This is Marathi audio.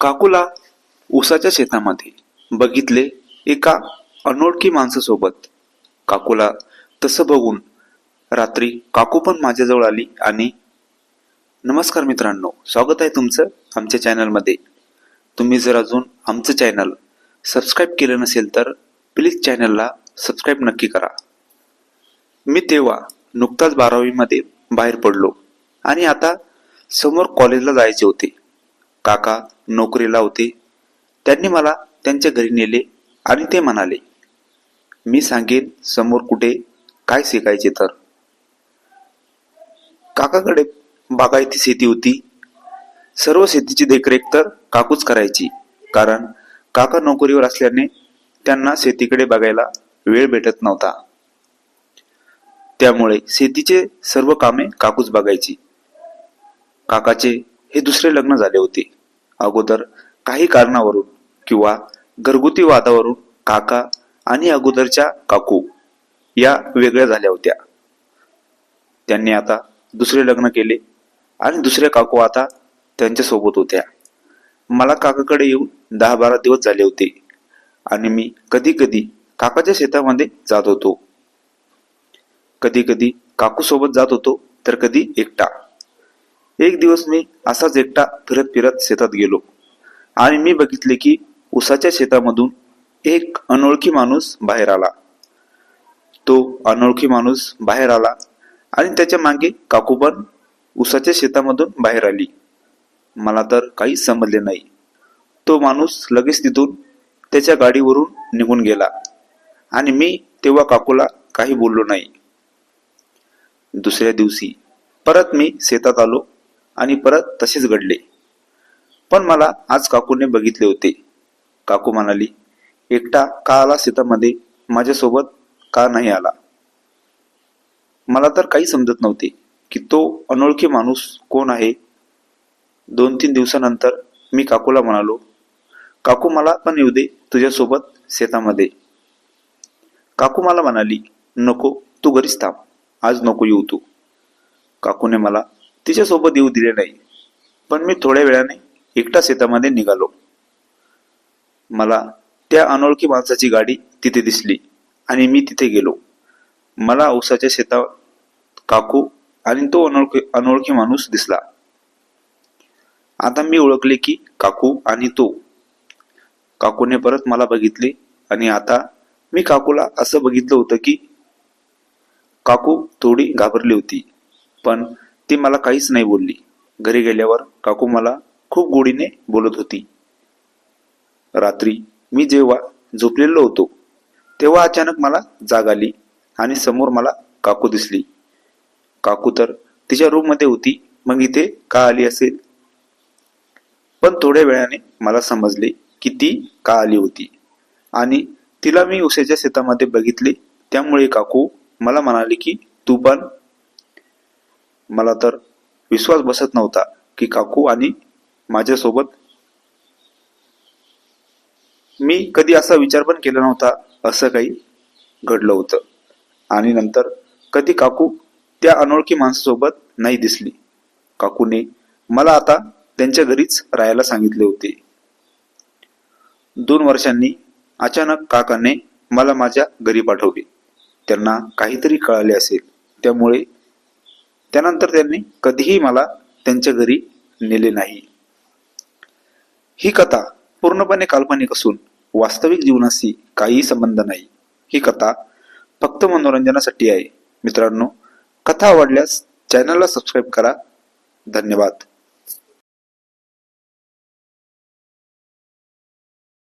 काकूला ऊसाच्या शेतामध्ये बघितले एका अनोळखी माणसासोबत. काकूला तसं बघून रात्री काकू पण माझ्याजवळ आली आणि नमस्कार मित्रांनो स्वागत आहे तुमचं आमच्या चॅनलमध्ये. तुम्ही जर अजून आमचं चॅनल सबस्क्राईब केलं नसेल तर प्लीज चॅनलला सबस्क्राईब नक्की करा. मी तेव्हा नुकताच बारावीमध्ये बाहेर पडलो आणि आता समोर कॉलेजला जायचे होते. काका नोकरीला होते त्यांनी मला त्यांच्या घरी नेले आणि ते म्हणाले मी सांगेन समोर कुठे काय शिकायचे तर. काकाकडे बागायती शेती होती. सर्व शेतीची देखरेख तर काकूच करायची कारण काका नोकरीवर असल्याने त्यांना शेतीकडे बघायला वेळ भेटत नव्हता. त्यामुळे शेतीचे सर्व कामे काकूच बघायची. काकाचे हे दुसरे लग्न झाले होते. अगोदर काही कारणावरून किंवा घरगुती वादावरून काका आणि अगोदरच्या काकू या वेगळ्या झाल्या होत्या. त्यांनी आता दुसरे लग्न केले आणि दुसऱ्या काकू आता त्यांच्यासोबत होत्या. मला काकाकडे येऊन दहा बारा दिवस झाले होते आणि मी कधी कधी काकाच्या शेतामध्ये जात होतो. कधी कधी काकू सोबत जात होतो तर कधी एकटा. एक दिवस मी असाच एकटा फिरत फिरत शेतात गेलो. आणि मी बघितले की उसाच्या शेतामधून एक अनोळखी माणूस बाहेर आला. तो अनोळखी माणूस बाहेर आला आणि त्याच्यामागे काकू पण उसाच्या शेतामधून बाहेर आली. मला तर काही समजले नाही. तो माणूस लगेच तिथून त्याच्या गाडीवरून निघून गेला. आणि मी तेव्हा काकूला काही बोललो नाही. दुसऱ्या दिवशी परत मी शेतात आलो. आणि परत तसेच घडले. पण मला आज काकूने बघितले होते. काकू म्हणाली एकटा का आला शेतामध्ये? माझ्यासोबत का नाही आला? मला तर काही समजत नव्हते की तो अनोळखी माणूस कोण आहे. दोन तीन दिवसानंतर मी काकूला म्हणालो काकू मला पण येऊ दे तुझ्यासोबत शेतामध्ये. काकू मला म्हणाली नको तू घरीच थांब. आज नको येऊ तू. काकूने मला तिच्यासोबत येऊ दिले नाही. पण मी थोड्या वेळाने एकटा शेतामध्ये निघालो. मला त्या अनोळखी माणसाची गाडी तिथे दिसली आणि मी तिथे गेलो. मला ऊसाच्या शेतात काकू आणि तो अनोळखी अनोळखी माणूस दिसला. आता मी ओळखले की काकू आणि तो. काकूने परत मला बघितले आणि आता मी काकूला असं बघितलं होतं की काकू थोडी घाबरली होती. पण ती मला काहीच नाही बोलली. घरी गेल्यावर काकू मला खूप गोडीने बोलत होती. रात्री मी जेव्हा झोपलेलो होतो तेव्हा अचानक मला जाग आली आणि समोर मला काकू दिसली. काकू तर तिच्या रूममध्ये होती मग इथे का आली असेल? पण थोड्या वेळाने मला समजले की ती का आली होती. आणि तिला मी उसाच्या शेतामध्ये बघितले त्यामुळे काकू मला म्हणाले की तू पण मला तर विश्वास बसत नव्हता की काकू आणि माझ्यासोबत मी कधी असा विचार पण केला नव्हता असं काही घडलं होतं. आणि नंतर कधी काकू त्या अनोळखी माणसासोबत नाही दिसली. काकूने मला आता त्यांच्या घरीच राहायला सांगितले होते. दोन वर्षांनी अचानक काकाने मला माझ्या घरी पाठवले. त्यांना काहीतरी कळाले असेल. त्यामुळे त्यानंतर त्यांनी कधीही मला त्यांच्या घरी नेले नाही. ही कथा पूर्णपणे काल्पनिक असून वास्तविक जीवनाशी काहीही संबंध नाही. ही कथा फक्त मनोरंजनासाठी आहे. मित्रांनो कथा आवडल्यास चॅनलला सबस्क्राईब करा. धन्यवाद.